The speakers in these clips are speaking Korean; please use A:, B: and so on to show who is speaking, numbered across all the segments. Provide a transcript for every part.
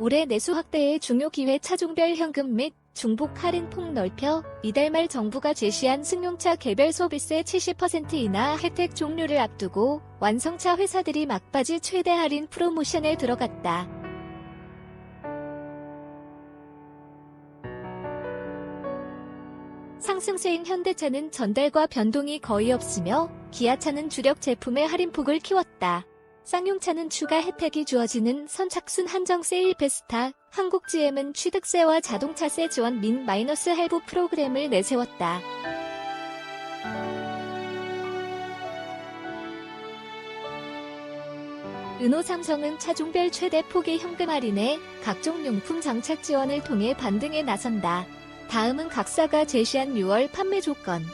A: 올해 내수 확대의 중요 기회 차종별 현금 및 중복 할인 폭 넓혀 이달 말 정부가 제시한 승용차 개별 소비세 70% 인하 혜택 종료를 앞두고 완성차 회사들이 막바지 최대 할인 프로모션에 들어갔다. 상승세인 현대차는 전달과 변동이 거의 없으며 기아차는 주력 제품의 할인폭을 키웠다. 쌍용차는 추가 혜택이 주어지는 선착순 한정 세일 페스타, 한국GM은 취득세와 자동차세 지원 민 마이너스 할부 프로그램을 내세웠다. 르노 삼성은 차종별 최대 폭의 현금 할인에 각종 용품 장착 지원을 통해 반등에 나선다. 다음은 각사가 제시한 6월 판매 조건.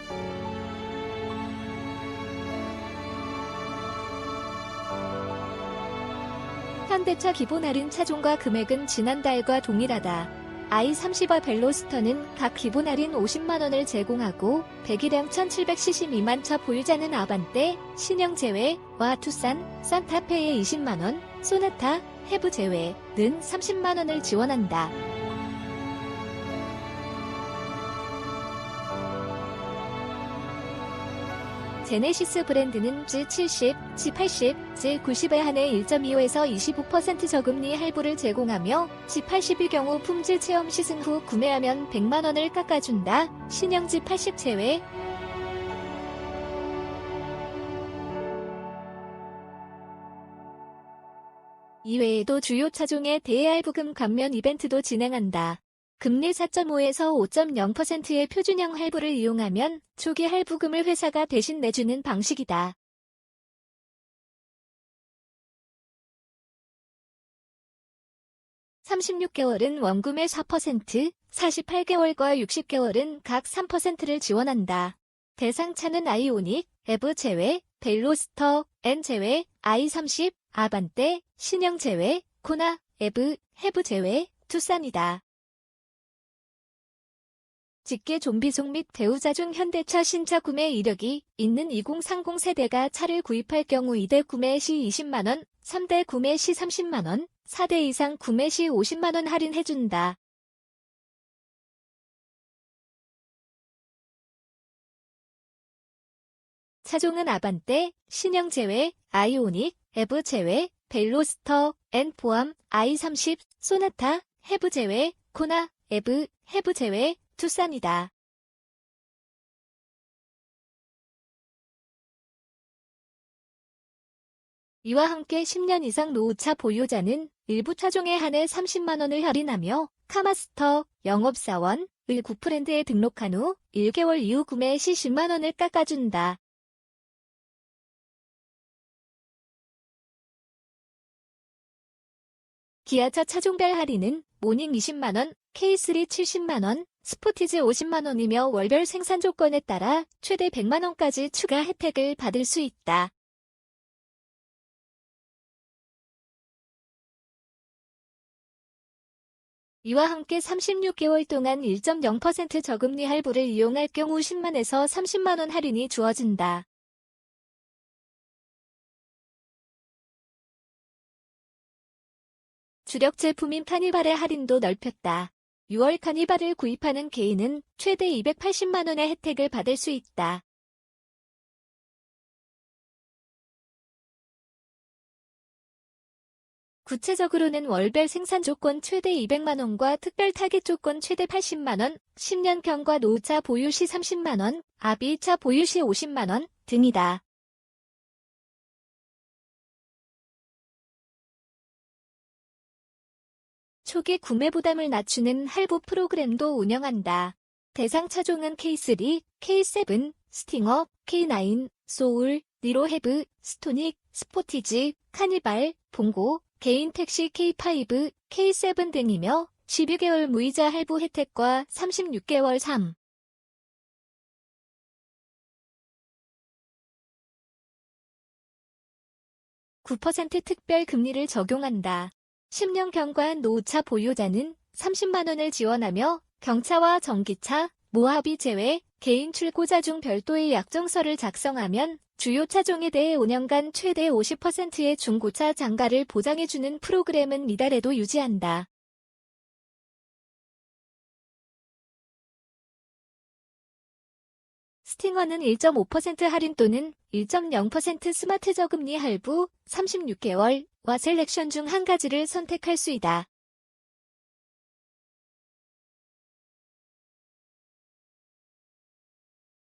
A: 현대차 기본 할인 차종과 금액은 지난달과 동일하다. i30와 벨로스터는 각 기본 할인 50만원을 제공하고 배기량 1700cc 미만 차 보유자는 아반떼, 신형 제외 와 투싼, 산타페의 20만원, 소나타, 해부 제외 는 30만원을 지원한다. 제네시스 브랜드는 G70, G80, G90에 한해 1.25에서 25% 저금리 할부를 제공하며 G80의 경우 품질 체험 시승 후 구매하면 100만원을 깎아준다. 신형 G80 제외. 이외에도 주요 차종의 대할부금 감면 이벤트도 진행한다. 금리 4.5에서 5.0%의 표준형 할부를 이용하면 초기 할부금을 회사가 대신 내주는 방식이다. (36개월은) 원금의 (4%) (48개월과) (60개월은) 각 (3%를) 지원한다. 대상차는 아이오닉, 에브 제외, 벨로스터, N 제외, i30, 아반떼, 신형 제외, 코나, 에브, 해브 제외, 투싼이다. 직계 좀비송 및 대우자 중 현대차 신차 구매 이력이 있는 2030 세대가 차를 구입할 경우 2대 구매 시 20만원, 3대 구매 시 30만원, 4대 이상 구매 시 50만원 할인해준다. 차종은 아반떼, 신형 제외, 아이오닉, 에브 제외, 벨로스터, N 포함, i30, 소나타, 해브 제외, 코나, 에브, 해브 제외, 투싼이다. 이와 함께 10년 이상 노후차 보유자는 일부 차종에 한해 30만원을 할인하며 카마스터, 영업사원, 을 9브랜드에 등록한 후 1개월 이후 구매 시 10만원을 깎아준다. 기아차 차종별 할인은 모닝 20만원, K3 70만원, 스포티지 50만원이며 월별 생산 조건에 따라 최대 100만원까지 추가 혜택을 받을 수 있다. 이와 함께 36개월 동안 1.0% 저금리 할부를 이용할 경우 10만에서 30만원 할인이 주어진다. 주력 제품인 카니발의 할인도 넓혔다. 6월 카니발을 구입하는 개인은 최대 280만원의 혜택을 받을 수 있다. 구체적으로는 월별 생산 조건 최대 200만원과 특별 타겟 조건 최대 80만원, 10년 경과 노후차 보유 시 30만원, 아비차 보유 시 50만원 등이다. 초기 구매 부담을 낮추는 할부 프로그램도 운영한다. 대상 차종은 K3, K7, 스팅어, K9, 소울, 니로헤브, 스토닉, 스포티지, 카니발, 봉고, 개인 택시 K5, K7 등이며 12개월 무이자 할부 혜택과 36개월 3. 9% 특별 금리를 적용한다. 10년 경과한 노후차 보유자는 30만원을 지원하며 경차와 전기차, 모합이 제외 개인 출고자 중 별도의 약정서를 작성하면 주요 차종에 대해 5년간 최대 50%의 중고차 장가를 보장해주는 프로그램은 이달에도 유지한다. 스팅어는 1.5% 할인 또는 1.0% 스마트 저금리 할부 36개월 와 셀렉션 중 한 가지를 선택할 수 있다.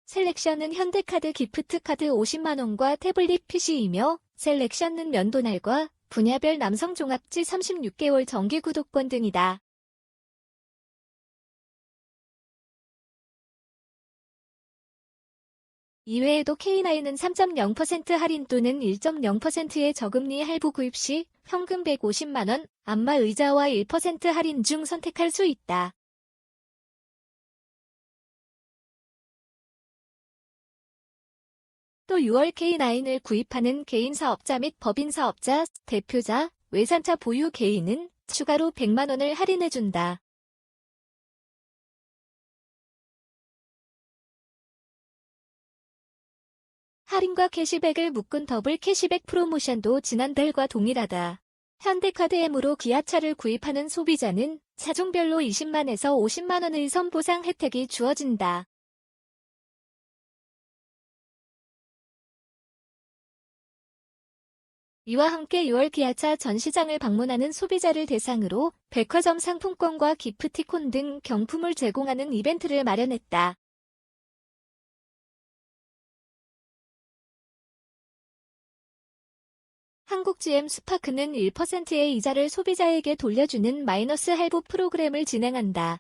A: 셀렉션은 현대카드 기프트카드 50만원과 태블릿 PC이며 셀렉션은 면도날과 분야별 남성 종합지 36개월 정기 구독권 등이다. 이외에도 K9은 3.0% 할인 또는 1.0%의 저금리 할부 구입 시 현금 150만원, 안마 의자와 1% 할인 중 선택할 수 있다. 또 6월 K9을 구입하는 개인 사업자 및 법인 사업자, 대표자, 외산차 보유 개인은 추가로 100만원을 할인해준다. 할인과 캐시백을 묶은 더블 캐시백 프로모션도 지난달과 동일하다. 현대카드 M으로 기아차를 구입하는 소비자는 차종별로 20만에서 50만원의 선보상 혜택이 주어진다. 이와 함께 6월 기아차 전시장을 방문하는 소비자를 대상으로 백화점 상품권과 기프티콘 등 경품을 제공하는 이벤트를 마련했다. 한국 GM 스파크는 1%의 이자를 소비자에게 돌려주는 마이너스 할부 프로그램을 진행한다.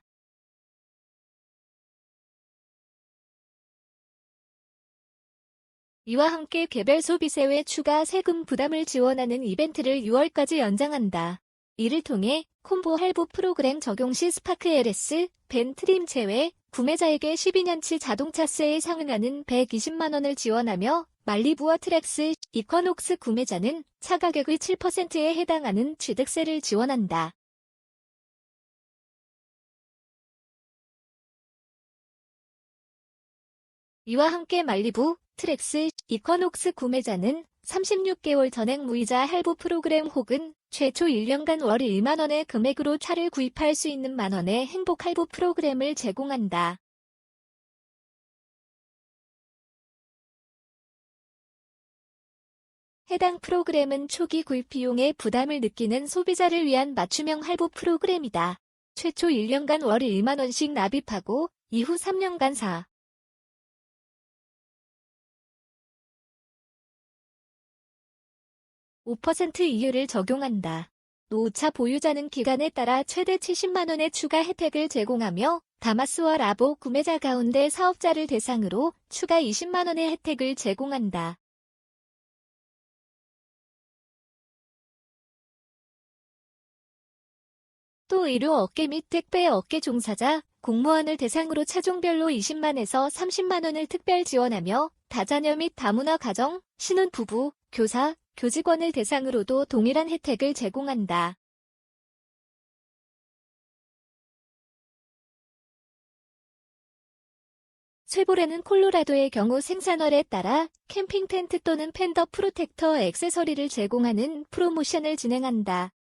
A: 이와 함께 개별 소비세 외 추가 세금 부담을 지원하는 이벤트를 6월까지 연장한다. 이를 통해 콤보 할부 프로그램 적용 시 스파크 LS, 벤 트림 제외, 구매자에게 12년치 자동차세에 상응하는 120만원을 지원하며 말리부와 트렉스, 이커녹스 구매자는 차 가격의 7%에 해당하는 취득세를 지원한다. 이와 함께 말리부, 트렉스, 이커녹스 구매자는 36개월 전액 무이자 할부 프로그램 혹은 최초 1년간 월 1만원의 금액으로 차를 구입할 수 있는 만원의 행복 할부 프로그램을 제공한다. 해당 프로그램은 초기 구입 비용의 부담을 느끼는 소비자를 위한 맞춤형 할부 프로그램이다. 최초 1년간 월 1만원씩 납입하고 이후 3년간 4. 5% 이율을 적용한다. 노후차 보유자는 기간에 따라 최대 70만원의 추가 혜택을 제공하며 다마스와 라보 구매자 가운데 사업자를 대상으로 추가 20만원의 혜택을 제공한다. 또 의료 업계 및 택배 업계 종사자, 공무원을 대상으로 차종별로 20만에서 30만원을 특별 지원하며 다자녀 및 다문화 가정, 신혼부부, 교사, 교직원을 대상으로도 동일한 혜택을 제공한다. 쇠보레는 콜로라도의 경우 생산월에 따라 캠핑 텐트 또는 팬더 프로텍터 액세서리를 제공하는 프로모션을 진행한다.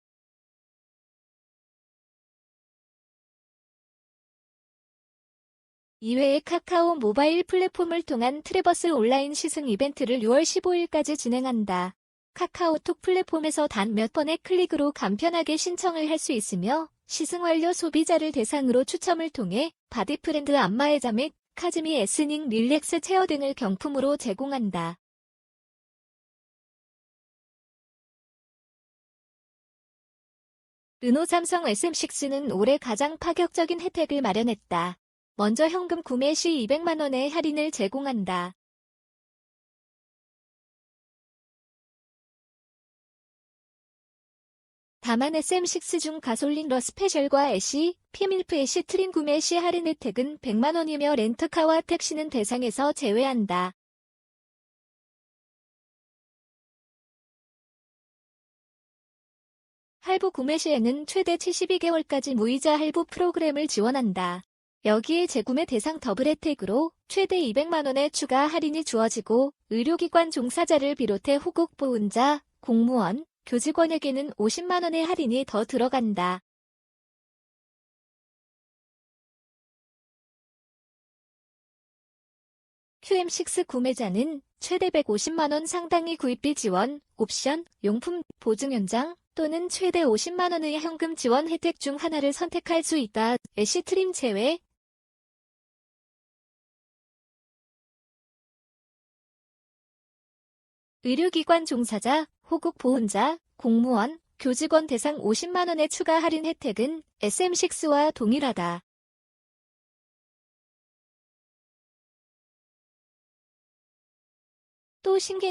A: 이외에 카카오 모바일 플랫폼을 통한 트레버스 온라인 시승 이벤트를 6월 15일까지 진행한다. 카카오톡 플랫폼에서 단 몇 번의 클릭으로 간편하게 신청을 할 수 있으며 시승 완료 소비자를 대상으로 추첨을 통해 바디 프렌드 안마의자 및 카즈미 에스닝 릴렉스 체어 등을 경품으로 제공한다. 르노 삼성 SM6는 올해 가장 파격적인 혜택을 마련했다. 먼저 현금 구매 시 200만원의 할인을 제공한다. 다만 SM6 중 가솔린 러 스페셜과 애쉬, 피밀프 애쉬 트림 구매 시 할인 혜택은 100만원이며 렌트카와 택시는 대상에서 제외한다. 할부 구매 시에는 최대 72개월까지 무이자 할부 프로그램을 지원한다. 여기에 재구매 대상 더블 혜택으로 최대 200만원의 추가 할인이 주어지고 의료기관 종사자를 비롯해 호국 보훈자, 공무원, 교직원에게는 50만원의 할인이 더 들어간다. QM6 구매자는 최대 150만원 상당의 구입비 지원, 옵션, 용품, 보증 연장 또는 최대 50만원의 현금 지원 혜택 중 하나를 선택할 수 있다. 애쉬 트림 제외 의료기관 종사자, 호국 보훈자, 공무원, 교직원 대상 50만원의 추가 할인 혜택은 SM6와 동일하다. 또 신규